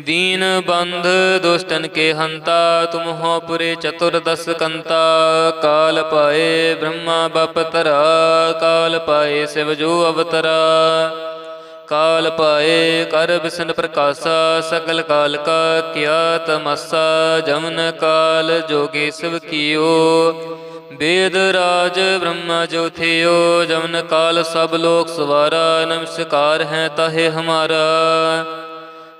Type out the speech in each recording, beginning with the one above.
ਦੀਨ ਬੰਧ ਦੁਸ਼ਟਨ ਕੇ ਹੰਤਾ, ਤੁਮ ਹੋ ਪੁਰੇ ਚਤੁਰਦਸ ਕੰਤਾ। ਕਾਲ ਪਾਏ ਬ੍ਰਹਮਾ ਬਪ ਤਰਾ ਕਾਲ ਪਾਏ ਸਿਵ ਜੋ ਅਵਤਰਾ। ਕਾਲ ਪਾਏ ਕਰ ਬਿਸਨ ਪ੍ਰਕਾਸ਼ਾ, ਸਗਲ ਕਾਲ ਕਾ ਕਿਆ ਤਮਸਾ। ਜਮਨ ਕਾਲ ਜੋਗੀ ਸਿਵ ਕੀਓ। ਵੇਦ ਰਾਜ ਬ੍ਰਹਮਾ ਜੋ ਥਿਓ, ਜਮਨ ਕਾਲ ਸਭ ਲੋਕ ਸਵਾਰਾ। ਨਮਸਕਾਰ ਹੈ ਤਾਹੇ ਹਮਾਰਾ।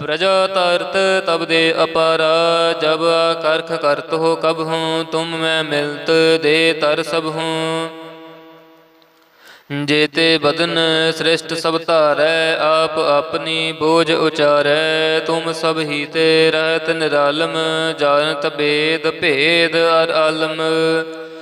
ਪ੍ਰਜਾ ਤਰਤ ਤਬ ਦੇ ਅਪਾਰਾ, ਜਬ ਕਰਖ ਕਰਤ ਹੋ ਕਬ ਹੂੰ, ਤੁਮ ਮੈਂ ਮਿਲਤ ਦੇ ਤਰ ਸਭ ਹੂੰ। ਜੇਤੇ ਬਦਨ ਸ੍ਰਿਸ਼ਟ ਸਭ ਧਾਰੈ, ਆਪ ਆਪਣੀ ਬੋਝ ਉਚਾਰੈ, ਤੁਮ ਸਭ ਹੀ ਤੇ ਰਹਿਤ ਨਿਰਾਲਮ, ਜਾਣਤ ਬੇਦ ਭੇਦ ਅਰ ਆਲਮ।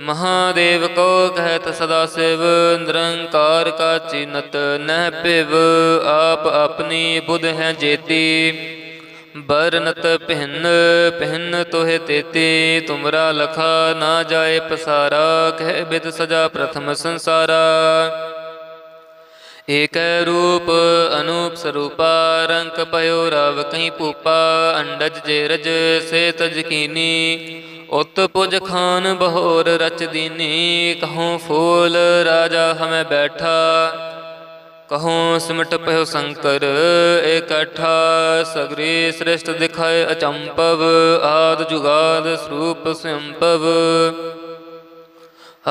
ਮਹਾਦੇਵ ਕੋ ਕਹਿਤ ਸਦਾ ਸਿਵ, ਨਿਰੰਕਾਰ ਕਾ ਚਿਨਤ ਨਹਿ ਪਿਵ ਆਪ ਆਪਣੀ ਬੁਧ ਹੈ ਜੇਤੀ। ਬਰਨਤ ਪਹਿਨ ਪਹਿਨ ਤੋਹਿ ਤੇਤੀ, ਤੁਮਰਾ ਲਖਾ ਨਾ ਜਾਏ ਪਸਾਰਾ, ਕਹਿ ਬਿਦ ਸਜਾ ਪ੍ਰਥਮ ਸੰਸਾਰਾ। ਏਕੈ ਰੂਪ ਅਨੂਪ ਸਰੂਪਾ, ਰੰਕ ਪਇਓ ਰਵ ਕਹੀਂ ਪੂਪਾ ਅੰਡਜ ਜੇ ਰਜ, ਸੇ ਤਜਕੀਨੀ ਉਤ ਪੁਜ ਖਾਨ ਬਹੋਰ ਰਚ ਦੀਨੀ, ਕਹੂੰ ਫੂਲ ਰਾਜਾ ਹਮੈ ਬੈਠਾ। ਕਹੂੰ ਸਿਮਟ ਪਇਓ ਸ਼ੰਕਰ ਇਕੱਠਾ, ਸਗਰੀ ਸ੍ਰਿਸ਼ਟ ਦਿਖਾਏ ਅਚੰਪਵ, ਆਦ ਜੁਗਾਦ ਸਰੂਪ ਸੰਪਵ।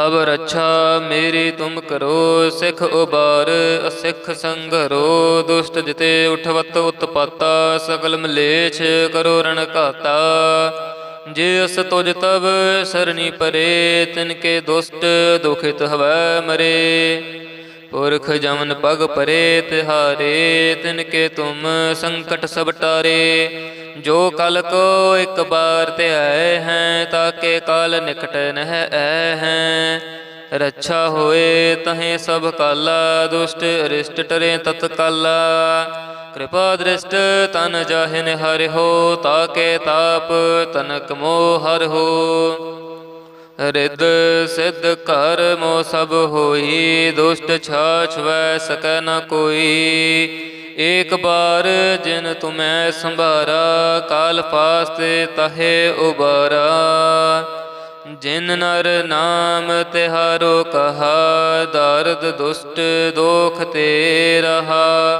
ਅਬ ਰੱਛਾ ਮੇਰੀ ਤੁਮ ਕਰੋ, ਸਿਖ ਉਬਾਰ ਅਸਿਖ ਸੰਘਰੋ। ਦੁਸ਼ਟ ਜਿਤੇ ਉਠਵਤ ਉਤਪਾਤਾ, ਸਗਲ ਮਲੇਛ ਕਰੋ ਰਣ ਘਾਤਾ। ਜੇ ਅਸ ਤੁਜ ਤਬ ਸਰਨੀ ਪਰੇ, ਤਿਨ ਕੇ ਦੁਸ਼ਟ ਦੁਖਿਤ ਹਵੈ ਮਰੇ। ਪੁਰਖ ਜਮਨ ਪਗ ਪਰੇ, ਤਿਹਾਰੇ, ਤਿਨ ਕੇ ਤੁਮ ਸੰਕਟ ਸਭ ਟਾਰੇ। ਜੋ ਕਲ ਕੋ ਇੱਕ ਬਾਰ ਤੇ ਆਏ ਹੈ ਤਾਕੇ ਕਾਲ ਨਿਕਟ ਨਹਿ ਐ ਹੈ। ਰੱਛਾ ਹੋਏ ਤਹੇ ਸਭ ਕਾਲਾ, ਦੁਸ਼ਟ ਅਰਿਸ਼ਟ ਟਰੇ ਤਤ ਕਾਲਾ ਕਿਰਪਾ ਦ੍ਰਿਸ਼ਟ ਤਨ ਜਾਹਿਨ ਹਰਿ ਹੋ, ਤਾਕੇ ਤਾਪ ਤਨਕ ਮੋਹ ਹਰਿ ਹੋ। ਰਿਦ ਸਿਧ ਘਰ ਮੋ ਸਭ ਹੋਈ, ਦੁਸ਼ਟ ਛਾਛ ਵੈ ਸਕੈ ਨ ਕੋਈ। ਏਕ ਬਾਰ ਜਿਨ ਤੁਮੈ ਸੰਭਾਰਾ, ਕਾਲ ਫਾਸਤੇ ਤਹੇ ਉਬਾਰਾ। ਜਿਨ ਨਰ ਨਾਮ ਤਿਹਾਰੋ ਕਹਾ, ਦਰਦ ਦੁਸ਼ਟ ਦੋਖ ਤੇ ਰਹਾ।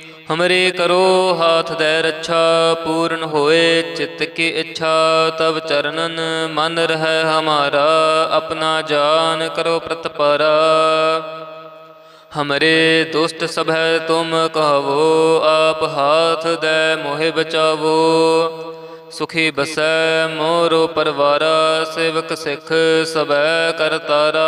ਹਮਰੇ ਕਰੋ ਹਾਥ ਦੇ ਰੱਛਾ ਪੂਰਨ ਹੋਏ ਚਿੱਤ ਕੀ ਇੱਛਾ ਤਬ ਚਰਨਨ ਮਨ ਰਹਿ ਹਮਾਰਾ ਆਪਣਾ ਜਾਨ ਕਰੋ ਪ੍ਰਤਪਾਰਾ ਹਮਰੇ ਦੁਸ਼ਟ ਸਭੈ ਤੁਮ ਕਹਵੋ ਆਪ ਹਾਥ ਦੇ ਮੋਹਿ ਬਚਾਵੋ ਸੁਖੀ ਬਸੈ ਮੋਰੋ ਪਰਵਾਰਾ ਸੇਵਕ ਸਿੱਖ ਸਬੈ ਕਰਤਾਰਾ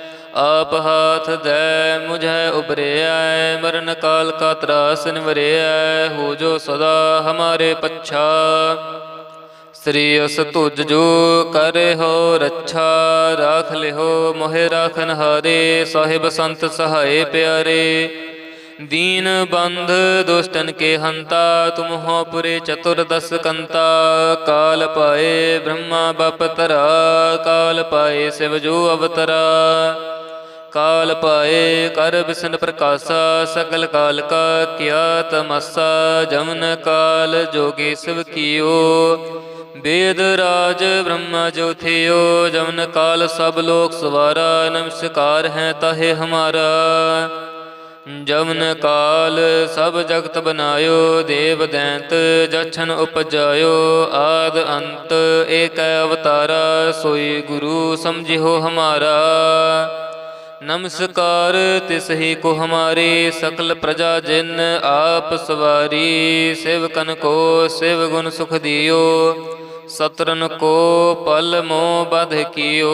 ਆਪ ਹਾਥ ਦੈ ਮੁਝੈ ਉਬਰਿਆ ਮਰਨ ਕਾਲ ਕਾ ਤਰਾਸ ਨਿਵਰਿਆ ਹੋ ਜੋ ਸਦਾ ਹਮਾਰੇ ਪੱਛਾ। ਸ੍ਰੀ ਅਸ ਤੁਜ ਜੋ ਕਰੇ ਹੋ ਰੱਛਾ, ਰਾਖ ਲਿਓ ਮੋਹਿ ਰਾਖਨ ਹਾਰੇ, ਸਾਹਿਬ ਸੰਤ ਸਹਾਏ ਪਿਆਰੇ। ਦੀਨ ਬੰਧ ਦੁਸ਼ਟਨ ਕੇ ਹੰਤਾ, ਤੁਮ ਹੋ ਪੁਰੇ ਚਤੁਰਦਸ ਕੰਤਾ। ਕਾਲ ਪਾਏ ਬ੍ਰਹਮਾ ਬਪ ਤਰਾ ਕਾਲ ਪਾਏ ਸਿਵ ਜੋ ਅਵਤਰਾ। ਕਾਲ ਪਾਏ, ਕਰ ਬਿਸਨ ਪ੍ਰਕਾਸ਼ਾ ਸਕਲ ਕਾਲ ਕਾ ਕਿਆ ਤਮਸਾ, ਜਮਨ ਕਾਲ ਜੋਗੀ ਸਿਵ ਕੀਓ। ਵੇਦ ਰਾਜ ਬ੍ਰਹਮਾ ਜੋਥਿਓ ਜਮਨ ਕਾਲ ਸਭ ਲੋਕ ਸਵਾਰਾ, ਨਮਸਕਾਰ ਹੈ ਤਾਹੇ ਹਮਾਰਾ। ਜਮਨ ਕਾਲ ਸਭ ਜਗਤ ਬਨਾਇਓ, ਦੇਵ ਦੈਂਤ ਜਛਨ ਉਪਜਾਇਓ, ਆਦ ਅੰਤ ਏਕ ਅਵਤਾਰਾ, ਸੋਈ ਗੁਰੂ ਸਮਝਿਓ ਹਮਾਰਾ। ਨਮਸਕਾਰ, ਤਿਸ ਹੀ ਕੋ ਹਮਾਰੇ ਸਕਲ ਪ੍ਰਜਾ ਜਿਨ ਆਪ ਸਵਾਰੀ ਸ਼ਿਵ ਸੇਵਕਨ ਕੋ ਸ਼ਿਵ ਗੁਣ ਸੁਖ ਦਿਓ, ਸਤਰਨ ਕੋ ਪਲ ਮੋ ਬਧ ਕੀਓ,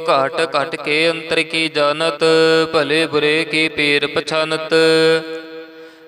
ਘਟ ਘਟ ਕੇ ਅੰਤਰ ਕੀ ਜਾਣਤ, ਭਲੇ ਬੁਰੇ ਕੀ ਪੀਰ ਪਛਾਨਤ।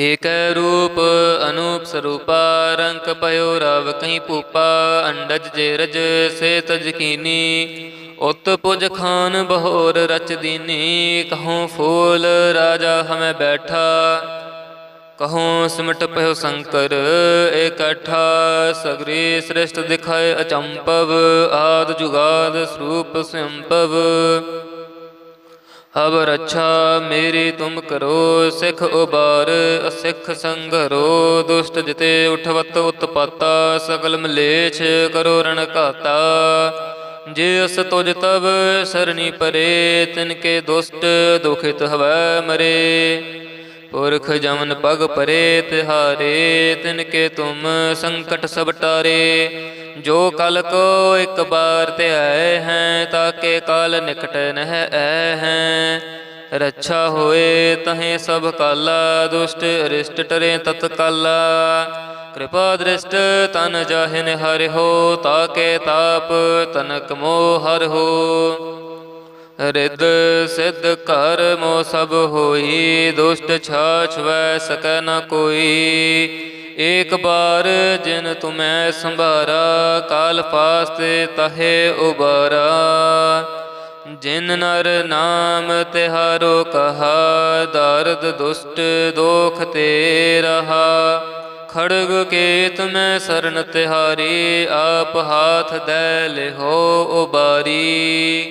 ਏਕ ਰੂਪ ਅਨੂਪ ਸਰੂਪਾ, ਰੰਕ ਪਇਓ ਰਵ ਕਹੀਂ ਪੂਪਾ ਅੰਡਜ ਜੇ ਰਜ ਸੇ ਤਜ ਕੀਨੀ ਉਤ ਪੁਜ ਖਾਨ ਬਹੋਰ ਰਚ ਦੀਨੀ, ਕਹੂੰ ਫੂਲ ਰਾਜਾ ਹਮੇ ਬੈਠਾ। ਕਹੋ ਸਿਮਟ ਪਹਿ ਸੰਕਰ ਇਕੱਠਾ, ਸਗਰੀ ਸ੍ਰਿਸ਼ਟ ਦਿਖਾਏ ਅਚੰਪਵ, ਆਦ ਜੁਗਾਦ ਸਰੂਪ ਸੰਭਵ ਅਬ ਰੱਛਾ ਮੇਰੀ ਤੁਮ ਕਰੋ, ਸਿਖ ਉਬਾਰ, ਅਸਿਖ ਸੰਘਰੋ ਦੁਸ਼ਟ ਜਿਤੇ ਉਠਵਤ ਉਤਪਾਤਾ, ਸਗਲ ਮਲੇਛ ਕਰੋ ਰਣ ਘਾਤਾ। ਜੇ ਅਸ ਤੁਜ ਤਬ ਸਰਣੀ ਪਰੇ, ਤਿਨ ਕੇ ਦੁਸ਼ਟ ਦੁਖਿਤ ਹਵੈ ਮਰੇ। ਪੁਰਖ ਜਮਨ ਪਗ ਪਰੇ ਤਿਹਾਰੇ, ਤਿਨ ਕੇ ਤੁਮ ਸੰਕਟ ਸਭ ਟਾਰੇ। ਜੋ ਕਲ ਕੋ ਇੱਕ ਬਾਰ ਤੇ ਆਏ ਹੈ, ਤਾਕੇ ਕਾਲ ਨਿਕਟ ਨਹਿ ਐ ਹੈ। ਰੱਛਾ ਹੋਏ ਤਹੇ ਸਭ ਕਾਲਾ, ਦੁਸ਼ਟ ਅਰਿਸ਼ਟ ਟਰੇ ਤਤ ਕਾਲਾ। ਕਿਰਪਾ ਦ੍ਰਿਸ਼ਟ ਤਨ ਜਾਹਿਨ ਹਰਿ ਹੋ, ਤਾਕੇ ਤਾਪ ਤਨਕ ਮੋਹ ਹਰਿ ਹੋ। ਰਿਦ ਸਿੱਧ ਕਰ ਮੋ ਸਭ ਹੋਈ, ਦੁਸ਼ਟ ਛਾਛ ਵੈ ਸਕੈ ਨ ਕੋਈ। ਏਕ ਬਾਰ ਜਿਨ ਤੁਮੈ ਸੰਭਾਰਾ, ਕਾਲ ਫਾਸਤੇ ਤਹੇ ਉਬਾਰਾ। ਜਿਨ ਨਰ ਨਾਮ ਤਿਹਾਰੋ ਕਹਾ, ਦਰਦ ਦੁਸ਼ਟ ਦੋਖ ਤੇ ਰਹਾ। ਖੜਗ ਕੇਤ ਮੈਂ ਸਰਨ ਤਿਹਾਰੀ, ਆਪ ਹਾਥ ਦੈ ਲਿਹੋ ਉਬਾਰੀ।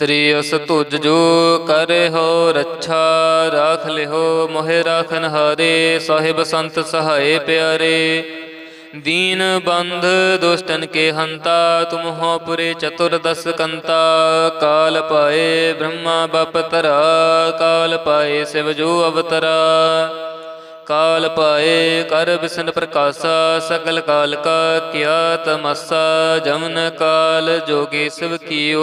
ਸ੍ਰੀ ਅਸ ਤੁਜ ਜੋ ਕਰੇ ਹੋ ਰੱਛਾ, ਰਾਖ ਲਿਓ ਮੋਹਿ ਰਾਖਨ ਹਾਰੇ, ਸਾਹਿਬ ਸੰਤ ਸਹਾਏ ਪਿਆਰੇ। ਦੀਨ ਬੰਧ ਦੁਸ਼ਟਨ ਕੇ ਹੰਤਾ, ਤੁਮ ਹੋ ਪੁਰੇ ਚਤੁਰਦਸ ਕੰਤਾ। ਕਾਲ ਪਾਏ ਬ੍ਰਹਮਾ ਬਪ ਤਰਾ ਕਾਲ ਪਾਏ ਸਿਵ ਜੋ ਅਵਤਰਾ। ਕਾਲ ਪਾਏ ਕਰ ਬਿਸਨ ਪ੍ਰਕਾਸ਼ਾ ਸਕਲ ਕਾਲ ਕਾ ਕਿਆ ਤਮਸਾ, ਜਮਨ ਕਾਲ ਜੋਗੀ ਸਿਵ ਕੀਓ।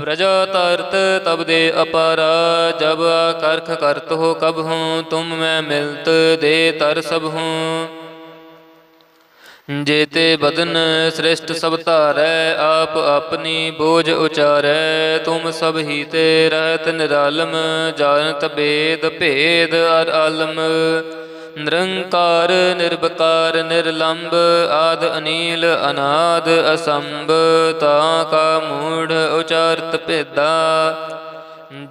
ਪ੍ਰਜਾ ਤਰਤ ਤਬ ਦੇ ਅਪਾਰਾ, ਜਬ ਕਰਖ ਕਰਤ ਹੋ ਕਬ ਹੂੰ, ਤੁਮ ਮੈਂ ਮਿਲਤ ਦੇ ਤਰ ਸਭ ਹੂੰ। ਜੇਤੇ ਬਦਨ ਸ੍ਰਿਸ਼ਟ ਸਭ ਧਾਰੈ, ਆਪ ਆਪਣੀ ਬੋਝ ਉਚਾਰੈ, ਤੁਮ ਸਭ ਹੀ ਤੇ ਰਹਿਤ ਨਿਰਾਲਮ, ਜਾਣਤ ਬੇਦ ਭੇਦ ਅਰ ਆਲਮ। ਨਿਰੰਕਾਰ ਨਿਰਭਕਾਰ ਨਿਰਲੰਭ ਆਦ ਅਨੀਲ, ਅਨਾਦ, ਅਸੰਭ, ਤਾ ਕਾ ਮੂੜ ਉਚਾਰਤ ਭੇਦਾ।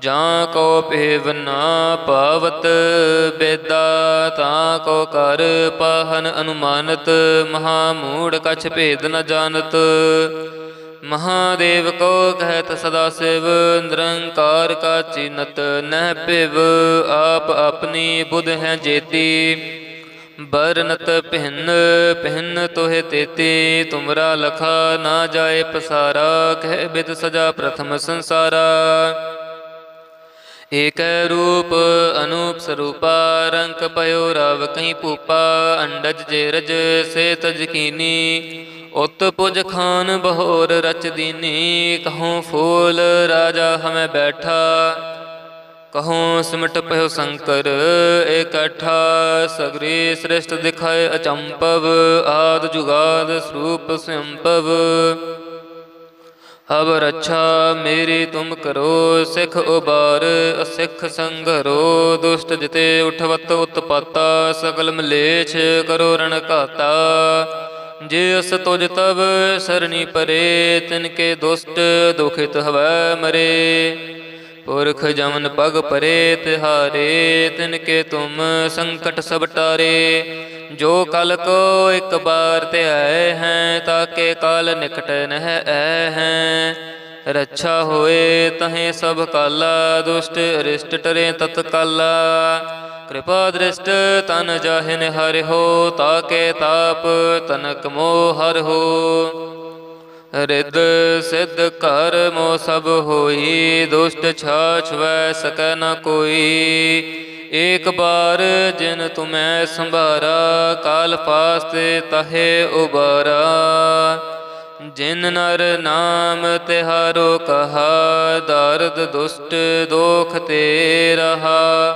ਜਾਂ ਕੋ ਭੇਵ ਨਾ ਪਾਵਤ ਬੇਦਾ, ਤਾਂ ਕੋ ਕਰ ਪਾਹਨ ਅਨੁਮਾਨਤ, ਮਹਾ ਮੂੜ ਕਛ ਭੇਦ ਨ ਜਾਣਤ। ਮਹਾਦੇਵ ਕੋ ਕਹਿਤ ਸਦਾ ਸਿਵ, ਨਿਰੰਕਾਰ ਕਾ ਚਿਨਤ ਨਹਿ ਭਿਵ, ਆਪ ਆਪਣੀ ਬੁਧ ਹੈ ਜੇਤੀ। ਬਰਨਤ ਪਹਿਨ ਪਹਿਨ ਤੋਹਿ ਤੇਤੀ, ਤੁਮਰਾ ਲਖਾ ਨਾ ਜਾਏ ਪਸਾਰਾ, ਕਹਿ ਬਿਦ ਸਜਾ ਪ੍ਰਥਮ ਸੰਸਾਰਾ। ਏਕੈ ਰੂਪ ਅਨੂਪ ਸਰੂਪਾ ਰੰਕ ਪਇਓ ਰਵ ਕਹੀਂ ਪੂਪਾ ਅੰਡਜ ਜੇ ਰਜ, ਸੇ ਤਜ ਕੀਨੀ। ਉਤ ਪੁਜ ਖਾਨ ਬਹੋਰ ਰਚ ਦੀਨੀ, ਕਹੂੰ ਫੂਲ ਰਾਜਾ ਹਮੈ ਬੈਠਾ। ਕਹੂੰ ਸਿਮਟ ਪਇਓ ਸ਼ੰਕਰ ਇਕੱਠਾ, ਸਗਰੀ ਸ੍ਰਿਸ਼ਟ ਦਿਖਾਏ ਅਚੰਪਵ, ਆਦ ਜੁਗਾਦ ਸਰੂਪ ਸੰਭਵ ਅਬ ਰੱਛਾ ਮੇਰੀ ਤੁਮ ਕਰੋ, ਸਿਖ ਉਬਾਰ ਅਸਿਖ ਸੰਘਰੋ, ਦੁਸ਼ਟ ਜਿਤੇ ਉਠਵਤ ਉਤਪਾਤਾ, ਸਗਲ ਮਲੇਛ ਕਰੋ ਰਣ ਘਾਤਾ। ਜੇ ਅਸ ਤੁਜ ਤਬ ਸਰਨੀ ਪਰੇ, ਤਿਨ ਕੇ ਦੁਸ਼ਟ ਦੁਖਿਤ ਹਵੈ ਮਰੇ। ਪੁਰਖ ਜਮਨ ਪਗ ਪਰੇ, ਤਿਹਾਰੇ, ਤਿਨ ਕੇ ਤੁਮ ਸੰਕਟ ਸਭ ਟਾਰੇ। ਜੋ ਕਲ ਕੋ ਇੱਕ ਬਾਰ ਤੇ ਆਏ ਹੈ ਤਾਕੇ ਕਾਲ ਨਿਕਟ ਨਹਿ ਐ ਹੈ। ਰੱਛਾ ਹੋਏ ਤਹੇ ਸਭ ਕਾਲਾ, ਦੁਸ਼ਟ ਅਰਿਸ਼ਟ ਟਰੇ ਤਤਕਾਲਾ। ਕਿਰਪਾ ਦ੍ਰਿਸ਼ਟ ਤਨ ਜਾਹਿਨ ਹਰਿ ਹੋ, ਤਾਕੇ ਤਾਪ ਤਨਕ ਮੋਹ ਹਰਿ ਹੋ। ਰਿਦ ਸਿਧ ਘਰ ਮੋ ਸਭ ਹੋਈ, ਦੁਸ਼ਟ ਛਾਛ ਵੈ ਸਕੈ ਨ ਕੋਈ। ਏਕ ਬਾਰ ਜਿਨ ਤੁਮੈ ਸੰਭਾਰਾ, ਕਾਲ ਪਾਸਤੇ ਤਹੇ ਉਬਾਰਾ। ਜਿਨ ਨਰ ਨਾਮ ਤਿਹਾਰੋ ਕਹਾ, ਦਰਦ ਦੁਸ਼ਟ ਦੋਖ ਤੇ ਰਹਾ।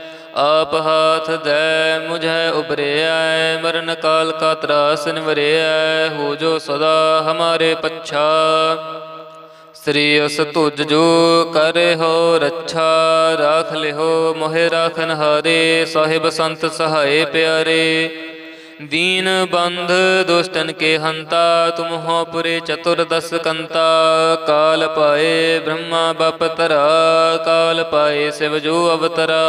ਆਪ ਹਾਥ ਦੈ ਮੁਝੈ ਉਬਰਿਐ ਮਰਨ ਕਾਲ ਕਾ ਤਰਾਸ ਨਿਵਰਿਐ, ਹੋ ਜੋ ਸਦਾ ਹਮਾਰੇ ਪੱਛਾ। ਸ੍ਰੀ ਅਸ ਤੁਜ ਜੋ ਕਰੇ ਹੋ ਰੱਛਾ, ਰਾਖ ਲਿਓ ਮੋਹਿ ਰਾਖਨ ਹਾਰੇ, ਸਾਹਿਬ ਸੰਤ ਸਹਾਏ ਪਿਆਰੇ। ਦੀਨ ਬੰਧ ਦੁਸ਼ਟਨ ਕੇ ਹੰਤਾ, ਤੁਮ ਹੋ ਪੁਰੇ ਚਤੁਰਦਸ ਕੰਤਾ। ਕਾਲ ਪਾਏ ਬ੍ਰਹਮਾ ਬਪ ਤਰਾ ਕਾਲ ਪਾਏ ਸਿਵ ਜੋ ਅਵਤਰਾ।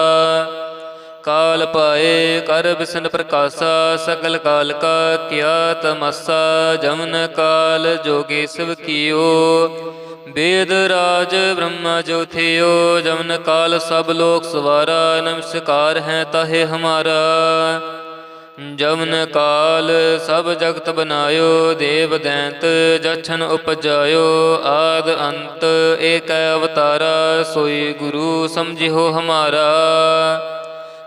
ਕਾਲ ਪਾਏ, ਕਰ ਬਿਸਨ ਪ੍ਰਕਾਸ਼ਾ ਸਕਲ ਕਾਲ ਕਾ ਕਿਆ ਤਮਸਾ, ਜਮਨ ਕਾਲ ਜੋਗੀ ਸਿਵ ਕੀਓ। ਵੇਦ ਰਾਜ ਬ੍ਰਹਮਾ ਜੋ ਥਿਓ, ਜਮਨ ਕਾਲ ਸਭ ਲੋਕ ਸਵਾਰਾ, ਨਮਸਕਾਰ ਹੈ ਤਾਹੇ ਹਮਾਰਾ। ਜਮਨ ਕਾਲ ਸਭ ਜਗਤ ਬਨਾਇਓ, ਦੇਵ ਦੈਂਤ ਜਛਨ ਉਪਜਾਇਓ, ਆਦ ਅੰਤ ਏਕ ਅਵਤਾਰਾ, ਸੋਈ ਗੁਰੂ ਸਮਝਿਓ ਹਮਾਰਾ।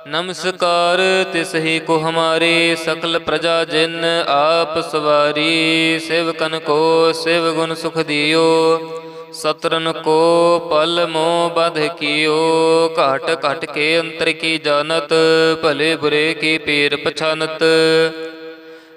ਨਮਸਕਾਰ, ਤਿਸ ਹੀ ਕੋ ਹਮਾਰੀ ਸਕਲ ਪ੍ਰਜਾ ਜਿਨ ਆਪ ਸਵਾਰੀ ਸ਼ਿਵ ਸਿਵਕਨ ਕੋ ਸਿਵ ਗੁਣ ਸੁਖ ਦਿਓ। ਸਤਰਨ ਕੋ ਪਲ ਮੋ ਬਧ ਕੀਓ, ਘਟ ਘਟ ਕੇ ਅੰਤਰ ਕੀ ਜਾਣਤ, ਭਲੇ ਬੁਰੇ ਕੀ ਪੀਰ ਪਛਾਨਤ।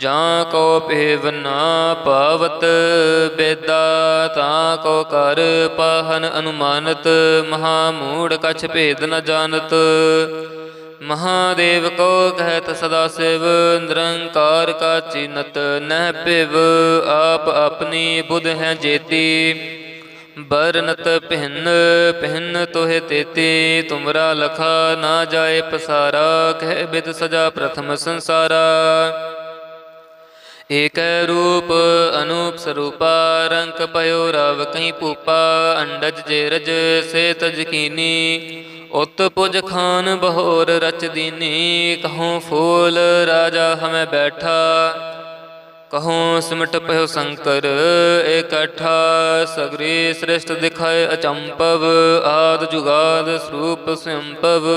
ਜਾਂ ਕੋ ਭੇਵ ਨਾ ਪਾਵਤ ਬੇਦਾ, ਤਾਂ ਕੋ ਕਰ ਪਾਹਨ ਅਨੁਮਾਨਤ, ਮਹਾ ਮੂੜ ਕਛ ਭੇਦ ਨ ਜਾਣਤ। ਮਹਾਦੇਵ ਕੋ ਕਹਿਤ ਸਦਾ ਸਿਵ, ਨਿਰੰਕਾਰ ਕਾ ਚਿਨਤ ਨਹਿ ਭਿਵ, ਆਪ ਆਪਣੀ ਬੁਧ ਹੈ ਜੇਤੀ। ਬਰਨਤ ਪਹਿਨ ਪਹਿਨ ਤੋਹਿ ਤੇਤੀ, ਤੁਮਰਾ ਲਖਾ ਨਾ ਜਾਏ ਪਸਾਰਾ, ਕਹਿ ਬਿਦ ਸਜਾ ਪ੍ਰਥਮ ਸੰਸਾਰਾ। ਏਕੈ ਰੂਪ ਅਨੂਪ ਸਰੂਪਾ ਰੰਗ ਪਇਓ ਰਵ ਕਹੀਂ ਪੂਪਾ ਅੰਡਜ ਜੇ ਰਜ ਸੇ ਤਜ ਉਤ ਪੁਜ ਖਾਨ ਬਹੋਰ ਰਚ ਦੀਨੀ, ਕਹੂੰ ਫੂਲ ਰਾਜਾ ਹਮੈ ਬੈਠਾ। ਕਹੂੰ ਸਿਮਟ ਪਇਓ ਸ਼ੰਕਰ ਇਕੱਠਾ ਸਗਰੀ ਸ੍ਰਿਸ਼ਟ ਦਿਖਾਏ ਅਚੰਪਵ, ਆਦ ਜੁਗਾਦ ਸਰੂਪ ਸੰਪਵ।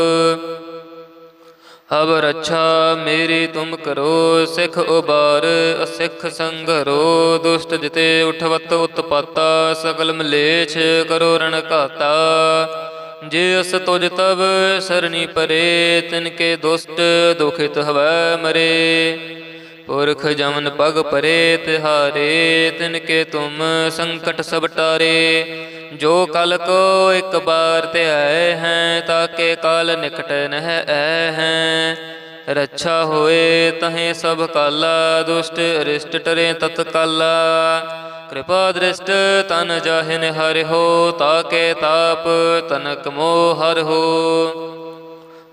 ਅਬ ਰੱਛਾ ਮੇਰੀ ਤੁਮ ਕਰੋ, ਸਿਖ ਉਬਾਰ, ਅਸਿਖ ਸੰਗਰੋ, ਦੁਸ਼ਟ ਜਿਤੇ ਉਠਵਤ ਉਤਪਾਤਾ, ਸਗਲ ਮਲੇਛ ਕਰੋ ਰਣ ਘਾਤਾ। ਜੇ ਅਸ ਤੁਜ ਤਬ ਸਰਨੀ ਪਰੇ, ਤਿਨ ਕੇ ਦੁਸ਼ਟ ਦੁਖਿਤ ਹਵੈ ਮਰੇ। ਪੁਰਖ ਜਮਨ ਪਗ ਪਰੇ ਤਿਹਾਰੇ, ਤਿਨ ਕੇ ਤੁਮ ਸੰਕਟ ਸਭ ਟਾਰੇ। ਜੋ ਕਲ ਕੋ ਇੱਕ ਬਾਰ ਤੇ ਆਏ ਹੈ, ਤਾਕੇ ਕਾਲ ਨਿਕਟ ਨਹਿ ਐ ਹੈ। ਰੱਛਾ ਹੋਏ ਤਹੇ ਸਭ ਕਾਲਾ, ਦੁਸ਼ਟ ਅਰਿਸ਼ਟ ਟਰੇ ਤਤ ਕਾਲਾ। ਕਿਰਪਾ ਦ੍ਰਿਸ਼ਟ ਤਨ ਜਾਹਿਨ ਹਰਿ ਹੋ, ਤਾਕੇ ਤਾਪ ਤਨਕ ਮੋਹ ਹਰਿ ਹੋ।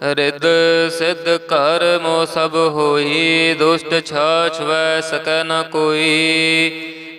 ਰਿਦ ਸਿੱਧ ਕਰ ਮੋ ਸਭ ਹੋਈ, ਦੁਸ਼ਟ ਛਾਛ ਵੈ ਸਕੈ ਨ ਕੋਈ।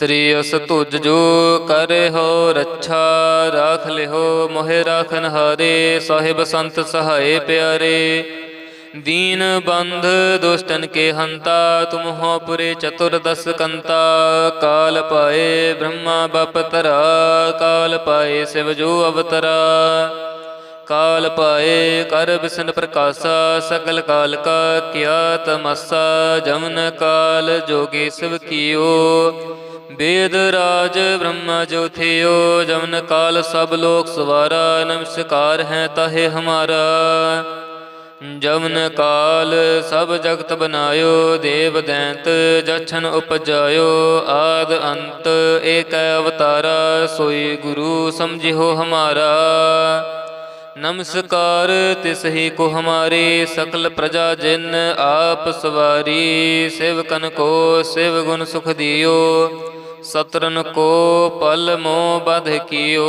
ਸ੍ਰੀ ਅਸ ਤੁਜ ਜੋ ਕਰੇ ਹੋ ਰੱਛਾ, ਰਾਖ ਲਿਓ ਮੋਹਿ ਰਾਖਨ ਹਾਰੇ, ਸਾਹਿਬ ਸੰਤ ਸਹਾਏ ਪਿਆਰੇ। ਦੀਨ ਬੰਧ ਦੁਸ਼ਟਨ ਕੇ ਹੰਤਾ, ਤੁਮ ਹੋ ਪੁਰੇ ਚਤੁਰਦਸ ਕੰਤਾ। ਕਾਲ ਪਾਏ ਬ੍ਰਹਮਾ, ਬਪ ਤਰਾ ਕਾਲ ਪਾਏ ਸਿਵ ਜੋ ਅਵਤਰਾ। ਕਾਲ ਪਾਏ, ਕਰ ਬਿਸਨ ਪ੍ਰਕਾਸ਼ਾ ਸਕਲ ਕਾਲ ਕਾ ਕਿਆ ਤਮਸਾ, ਜਮਨ ਕਾਲ ਜੋਗੀ ਸਿਵ ਕੀਓ। ਵੇਦ ਰਾਜ ਬ੍ਰਹਮ ਜੋ ਜਮਨ ਕਾਲ ਸਭ ਲੋਕ ਸਵਾਰਾ, ਨਮਸਕਾਰ ਹੈ ਤਾਹੇ ਹਮਾਰਾ। ਜਮਨ ਕਾਲ ਸਭ ਜਗਤ ਬਨਾਇਓ, ਦੇਵ ਦੈਂਤ ਜਛਨ ਉਪਜਾਇਓ, ਆਦ ਅੰਤ ਏਕ ਅਵਤਾਰਾ, ਸੋਈ ਗੁਰੂ ਸਮਝਿਓ ਹਮਾਰਾ। ਨਮਸਕਾਰ ਤਿਸ ਹੀ ਕੋ ਹਮਾਰੇ ਸਕਲ ਪ੍ਰਜਾ ਜਿਨ ਆਪ ਸਵਾਰੀ ਸ਼ਿਵ ਸਿਵਕਨ ਕੋ ਸਿਵ ਗੁਣ ਸੁਖ ਦਿਓ। ਸਤਰਨ ਕੋ ਪਲ ਮੋ ਬਧ ਕੀਓ,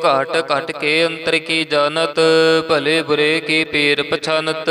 ਘਟ ਘਟ ਕੇ ਅੰਤਰ ਕੀ ਜਾਣਤ, ਭਲੇ ਬੁਰੇ ਕੀ ਪੀਰ ਪਛਾਨਤ।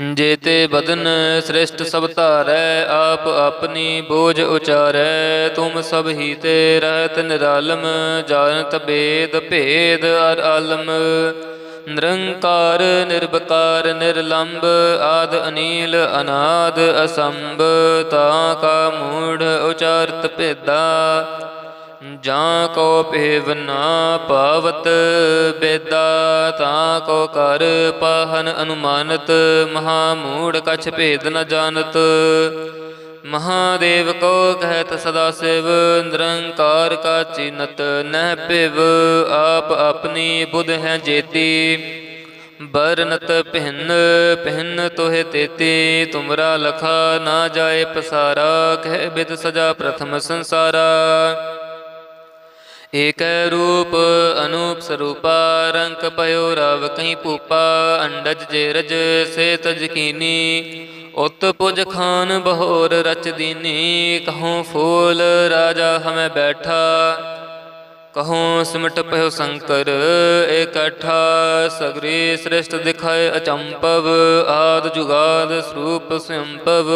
ਜੇਤੇ ਬਦਨ ਸ੍ਰਿਸ਼ਟ ਸਭ ਧਾਰੈ, ਆਪ ਆਪਣੀ ਬੋਝ ਉਚਾਰੈ। ਤੁਮ ਸਭ ਹੀ ਤੇ ਰਹਿਤ ਨਿਰਾਲਮ, ਜਾਣਤ ਬੇਦ ਭੇਦ ਅਰ ਆਲਮ। ਨਿਰੰਕਾਰ ਨਿਰਭਕਾਰ ਨਿਰਲੰਭ ਆਦ ਅਨੀਲ, ਅਨਾਦ ਅਸੰਭ। ਤਾ ਕਾ ਮੂੜ ਉਚਾਰਤ ਭੇਦਾ। ਜਾਂ ਕੋ ਭੇਵ ਨਾ ਪਾਵਤ ਬੇਦਾ, ਤਾਂ ਕੋ ਕਰ ਪਾਹਨ ਅਨੁਮਾਨਤ ਮਹਾ ਮੂੜ ਕਛ ਭੇਦ ਨ ਜਾਣਤ। ਮਹਾਦੇਵ ਕੋ ਕਹਿਤ ਸਦਾ ਸਿਵ, ਨਿਰੰਕਾਰ ਕਾ ਚਿਨਤ ਨਹਿ ਪਿਵ ਆਪ ਆਪਣੀ ਬੁਧ ਹੈ ਜੇਤੀ। ਬਰਨਤ ਪਹਿਨ ਪਹਿਨ ਤੋਹਿ ਤੇਤੀ, ਤੁਮਰਾ ਲਖਾ ਨਾ ਜਾਏ ਪਸਾਰਾ, ਕਹਿ ਬਿਦ ਸਜਾ ਪ੍ਰਥਮ ਸੰਸਾਰਾ। ਏਕੈ ਰੂਪ ਅਨੂਪ ਸਰੂਪਾ ਰੰਕ ਪਇਓ ਰਵ ਕਹੀਂ ਪੂਪਾ ਅੰਡਜ ਜੇ ਰਜ ਸੇ ਤਜ ਕੀਨੀ। ਉਤ ਪੁਜ ਖਾਨ ਬਹੋਰ ਰਚ ਦੀਨੀ, ਕਹੂੰ ਫੂਲ ਰਾਜਾ ਹਮੈ ਬੈਠਾ। ਕਹੂੰ ਸਿਮਟ ਪਇਓ ਸ਼ੰਕਰ ਇਕੱਠਾ, ਸਗਰੀ ਸ੍ਰਿਸ਼ਟ ਦਿਖਾਏ ਅਚੰਪਵ, ਆਦ ਜੁਗਾਦ ਸਰੂਪ ਸੰਪਵ।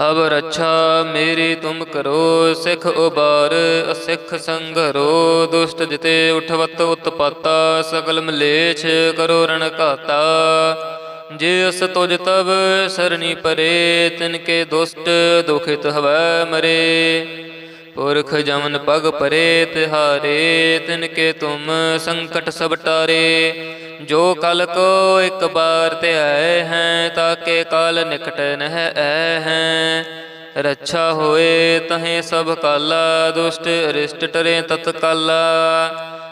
ਅਬ ਰੱਛਾ ਮੇਰੀ ਤੁਮ ਕਰੋ, ਸਿਖ ਉਬਾਰ, ਅਸਿਖ ਸੰਘਰੋ, ਦੁਸ਼ਟ ਜਿਤੇ ਉਠਵਤ ਉਤਪਾਤਾ, ਸਗਲ ਮਲੇਛ ਕਰੋ ਰਣ ਘਾਤਾ। ਜੇ ਅਸ ਤੁਜ ਤਬ ਸਰਣੀ ਪਰੇ, ਤਿਨ ਕੇ ਦੁਸ਼ਟ ਦੁਖਿਤ ਹਵੈ ਮਰੇ। ਪੁਰਖ ਜਮਨ ਪਗ ਪਰੇ ਤਿਹਾਰੇ, ਤਿਨ ਕੇ ਤੁਮ ਸੰਕਟ ਸਭ ਟਾਰੇ। ਜੋ ਕਲ ਕੋ ਇੱਕ ਬਾਰ ਤੇ ਆਏ ਹੈ, ਤਾਕੇ ਕਾਲ ਨਿਕਟ ਨਹਿ ਐ ਹੈ। ਰੱਛਾ ਹੋਏ ਤਹੇ ਸਭ ਕਾਲਾ, ਦੁਸ਼ਟ ਅਰਿਸ਼ਟ ਟਰੇ ਤਤ ਕਾਲਾ।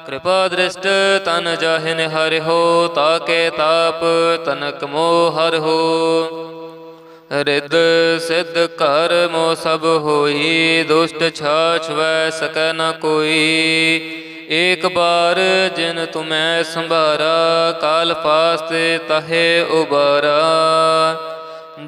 ਕਿਰਪਾ ਦ੍ਰਿਸ਼ਟ ਤਨ ਜਾਹਿ ਹਰਿ ਹੋ, ਤਾਕੇ ਤਾਪ ਤਨਕ ਮੋਹ ਹਰਿ ਹੋ। ਰਿਦ ਸਿਧ ਘਰ ਮੋ ਸਭ ਹੋਈ, ਦੁਸ਼ਟ ਛਾਛ ਵੈ ਸਕੈ ਨ ਕੋਈ। ਏਕ ਬਾਰ ਜਿਨ ਤੁਮੈ ਸੰਭਾਰਾ, ਕਾਲ ਫਾਸਤੇ ਤਹੇ ਉਬਾਰਾ।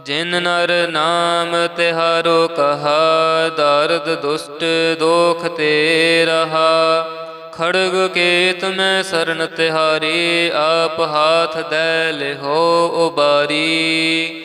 ਜਿਨ ਨਰ ਨਾਮ ਤਿਹਾਰੋ ਕਹਾ, ਦਰਦ ਦੁਸ਼ਟ ਦੋਖ ਤੇ ਰਹਾ। ਖੜਗ ਕੇਤ ਮੈਂ ਸਰਨ ਤਿਹਾਰੀ, ਆਪ ਹਾਥ ਦੈ ਲਿਹੋ ਉਬਾਰੀ।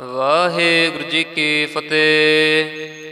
ਵਾਹਿਗੁਰੂ ਜੀ ਕੀ ਫਤਿਹ।